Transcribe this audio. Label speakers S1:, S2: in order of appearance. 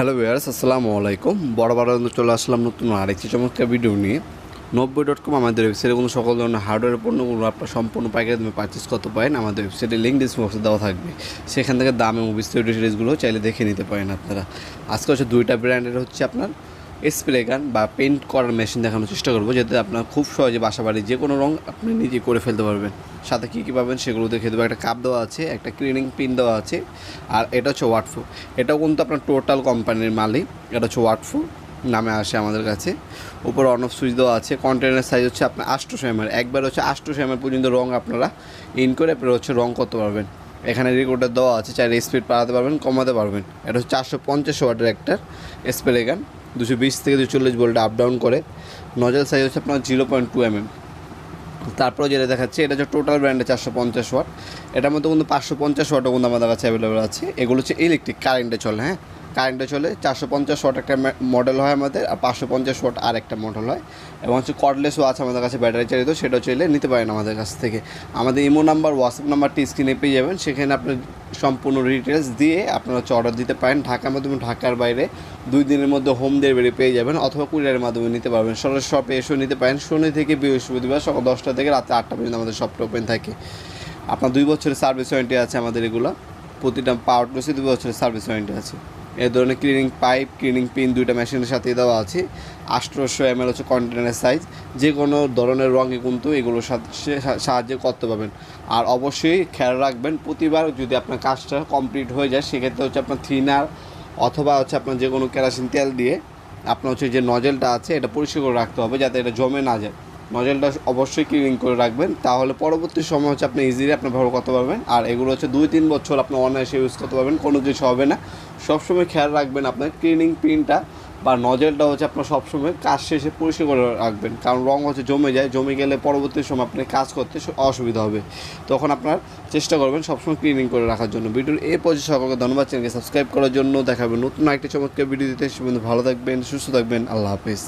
S1: Hello viewers আসসালামু আলাইকুম। বড় বড় চলে আসলাম নতুন আরেকটি চমৎকার ভিডিও নিয়ে। নব্বই ডট কম আমাদের ওয়েবসাইটে কোনো সকল ধরনের হার্ডওয়্যার পণ্যগুলো আপনার সম্পূর্ণ পাইকারি দামে পারচেস করতে পারেন। আমাদের ওয়েবসাইটে লিঙ্ক ডিসক্রিপশনে দেওয়া থাকবে। সেখান থেকে দাম এবং বিস্তারিত সিরিজগুলো চাইলে দেখে নিতে পারেন আপনারা। আজকে হচ্ছে দুইটা ব্র্যান্ডের হচ্ছে আপনার স্প্রে গান বা পেন্ট করার মেশিন দেখানোর চেষ্টা করব, যাতে আপনার খুব সহজে বাসা বাড়ির যে কোনো রঙ আপনি নিজে করে ফেলতে পারবেন। সাথে কী কী পাবেন সেগুলো দেখে দেবো। একটা কাপ দেওয়া আছে, একটা ক্লিনিং পিন দেওয়া আছে, আর এটা হচ্ছে ওয়াটফু এটাও কিন্তু আপনার টোটাল কোম্পানির মালিক, এটা হচ্ছে ওয়াটফু নামে আসে আমাদের কাছে। উপরে অন অফ সুইচ দেওয়া আছে কন্টেনার সাইজ হচ্ছে আপনার আষ্টশো এমএর একবার হচ্ছে আষ্টশো এমএর পর্যন্ত রং আপনারা ইন করে আপনারা হচ্ছে রং করতে পারবেন। এখানে রেকর্ডার দেওয়া আছে, চাইলে স্পিড বাড়াতে পারবেন, কমাতে পারবেন। এটা হচ্ছে চারশো পঞ্চাশ ওয়াটের একটা স্প্রে গান। দুশো বিশ থেকে দুশো চল্লিশ বোল্ট আপ ডাউন করে। নজল সাইজ হচ্ছে আপনার zero point two M M তারপরে যেটা দেখাচ্ছে, এটা হচ্ছে টোটাল ব্র্যান্ডে চারশো পঞ্চাশ ওয়াট এটার মধ্যে কিন্তু পাঁচশো পঞ্চাশ ওয়াটও কিন্তু আমাদের কাছে অ্যাভেলেবেল আছে। এগুলো হচ্ছে ইলেকট্রিক কারেন্টে চলে হ্যাঁ? কারেন্টে চলে, চারশো পঞ্চাশ ওয়াট একটা মডেল হয় আমাদের, আর পাঁচশো পঞ্চাশ ওয়াট আর একটা মডেল হয়। এবং হচ্ছে কর্ডলেসও আছে আমাদের কাছে ব্যাটারি চালিত সেটাও চাইলে নিতে পারেন আমাদের কাছ থেকে। আমাদের ইমো নাম্বার হোয়াটসঅ্যাপ নাম্বারটি স্ক্রিনে পেয়ে যাবেন। সেখানে আপনার সম্পূর্ণ ডিটেলস দিয়ে আপনারা হচ্ছে অর্ডার দিতে পারেন। ঢাকার মাধ্যমে, ঢাকার বাইরে দুই দিনের মধ্যে হোম ডেলিভারি পেয়ে যাবেন অথবা কুরিয়ারের মাধ্যমে নিতে পারবেন। সরাসরি শপে এসেও নিতে পারেন। শনি থেকে বৃহস্পতিবার সকাল দশটা থেকে রাতে আটটা পর্যন্ত আমাদের শপটা ওপেন থাকে। আপনার দুই বছরের সার্ভিস ওয়ারেন্টি আছে আমাদের এগুলো। প্রতিটা পাওয়ার টুসে দুই বছরের সার্ভিস ওয়ারেন্টি আছে। এই ধরনের ক্লিনিং পাইপ ক্লিনিং পিন দুইটা মেশিনের সাথে দেওয়া আছে। আষ্টশো এম হচ্ছে কন্টেনারের সাইজ যে কোনো ধরনের রঙে কিন্তু এগুলোর সাহায্যে করতে পারবেন। আর অবশ্যই খেয়াল রাখবেন, প্রতিবার যদি আপনার কাজটা কমপ্লিট হয়ে যায়, সেক্ষেত্রে হচ্ছে আপনার থিনার অথবা হচ্ছে আপনার যে কোনো কেরাসিন তেল দিয়ে আপনার হচ্ছে যে নজেলটা আছে, এটা পরিষ্কার করে রাখতে হবে যাতে এটা জমে না যায়। নজেলটা অবশ্যই ক্লিনিং করে রাখবেন। তাহলে পরবর্তী সময় হচ্ছে আপনি ইজিলি আপনি ব্যবহার করতে পারবেন। আর এগুলো হচ্ছে দুই তিন বছর আপনি অনায়াসে ইউজ করতে পারবেন, কোনো কিছু হবে না। সবসময় খেয়াল রাখবেন আপনার ক্লিনিং পিনটা বা নজেলটা হচ্ছে আপনার সবসময় কাজ শেষে পরিষ্কার করে রাখবেন। কারণ রং হচ্ছে জমে যায়, জমে গেলে পরবর্তী সময় আপনি কাজ করতে অসুবিধা হবে। তখন আপনার চেষ্টা করবেন সবসময় ক্লিনিং করে রাখার জন্য। ভিডিওর এই পর্যায়ে সকলকে ধন্যবাদ। চ্যানেলকে সাবস্ক্রাইব করার জন্য দেখাবেন নতুন একটি চমৎকার ভিডিও দিতে। ভালো থাকবেন, সুস্থ থাকবেন। আল্লাহ হাফিজ।